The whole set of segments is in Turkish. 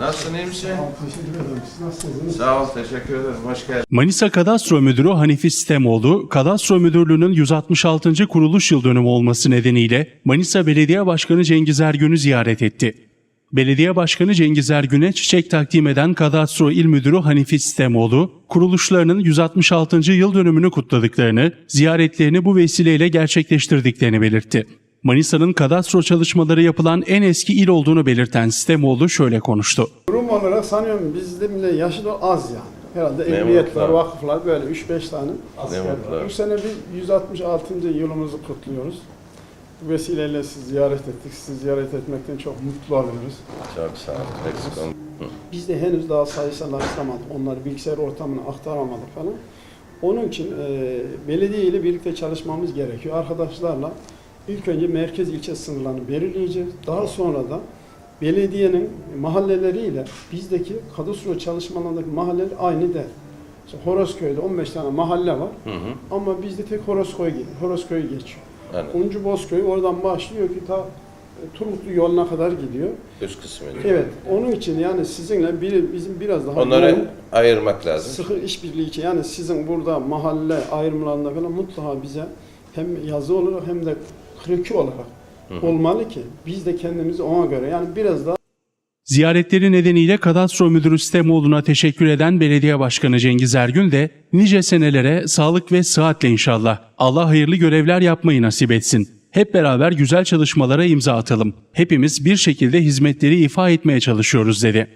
Nasılsın iyi misin? Teşekkür ederim. Siz nasılsınız? Sağ ol teşekkür ederim. Hoş geldin. Manisa Kadastro Müdürü Hanifi Sistemoğlu, Kadastro Müdürlüğü'nün 166. kuruluş yıl dönümü olması nedeniyle Manisa Belediye Başkanı Cengiz Ergün'ü ziyaret etti. Belediye Başkanı Cengiz Ergün'e çiçek takdim eden Kadastro İl Müdürü Hanifi Sistemoğlu, kuruluşlarının 166. yıl dönümünü kutladıklarını, ziyaretlerini bu vesileyle gerçekleştirdiklerini belirtti. Manisa'nın kadastro çalışmaları yapılan en eski il olduğunu belirten Sistemoğlu şöyle konuştu. Durum olarak sanıyorum bizde bile yaşı da az yani. Herhalde emniyetler, vakıflar böyle 3-5 tane. Ne mutlu. Bu sene bir 166. yılımızı kutluyoruz. Bu vesileyle sizi ziyaret ettik. Sizi ziyaret etmekten çok mutlu oluyoruz. Çok sağ ol. Eksik. Biz de henüz daha sayısallaştıramadık. Onları bilgisayar ortamına aktaramadık falan. Onun için e, belediye ile birlikte çalışmamız gerekiyor. Arkadaşlarla ilk önce merkez ilçe sınırlarını belirleyeceğiz. Daha sonra da belediyenin mahalleleriyle bizdeki kadastro çalışmalarındaki mahalleler aynı değil. İşte Horozköy'de 15 tane mahalle var Hı hı. ama bizde tek Horozköy, geliyor. Horozköy geçiyor. Anladım. Uncu Bozköy oradan başlıyor ki ta e, Turgutlu yoluna kadar gidiyor. Üst kısmı. Evet, onun için yani sizinle bir, bizim biraz daha yoğun, Onları ayırmak lazım. sıkı işbirliği için yani sizin burada mahalle ayrımlarında falan mutlaka bize hem yazı olarak hem de kroki olarak Hı hı. olmalı ki biz de kendimizi ona göre yani biraz daha Ziyaretleri nedeniyle Kadastro Müdürü Sistemoğlu'na teşekkür eden Belediye Başkanı Cengiz Ergün de nice senelere sağlık ve sıhhatle inşallah. Allah hayırlı görevler yapmayı nasip etsin. Hep beraber güzel çalışmalara imza atalım. Hepimiz bir şekilde hizmetleri ifa etmeye çalışıyoruz dedi.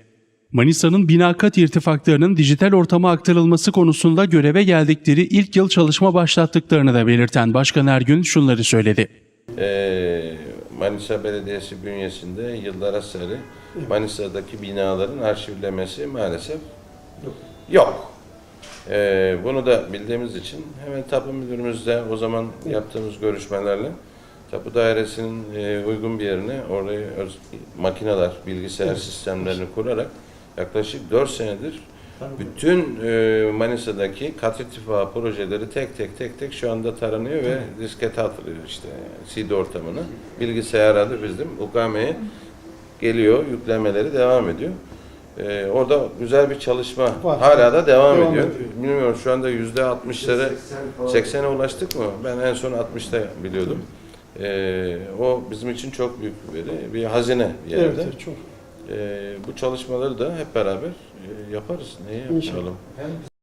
Manisa'nın binakat irtifaklarının dijital ortama aktarılması konusunda göreve geldikleri ilk yıl çalışma başlattıklarını da belirten Başkan Ergün şunları söyledi. Ee, Manisa Belediyesi bünyesinde yıllara seri Manisa'daki binaların arşivlemesi maalesef yok. Ee, bunu da bildiğimiz için hemen tapu müdürümüzle o zaman yaptığımız görüşmelerle tapu dairesinin e, uygun bir yerine oraya öz- makineler, bilgisayar sistemlerini kurarak yaklaşık 4 senedir bütün e, Manisa'daki kat irtifa projeleri tek tek tek tek şu anda taranıyor ve diskete atılıyor işte CD ortamına. Bilgisayar adı bizim UKM'ye geliyor, yüklemeleri devam ediyor. E, orada güzel bir çalışma Var. hala da devam, Devam ediyor. ediyor. Bilmiyorum şu anda yüzde 60'lara 80'e ulaştık mı? Ben en son 60'ta biliyordum. E, o bizim için çok büyük bir veri, bir hazine bir yerde. evet, çok E, bu çalışmaları da hep beraber e, yaparız. İnşallah. yapmayalım?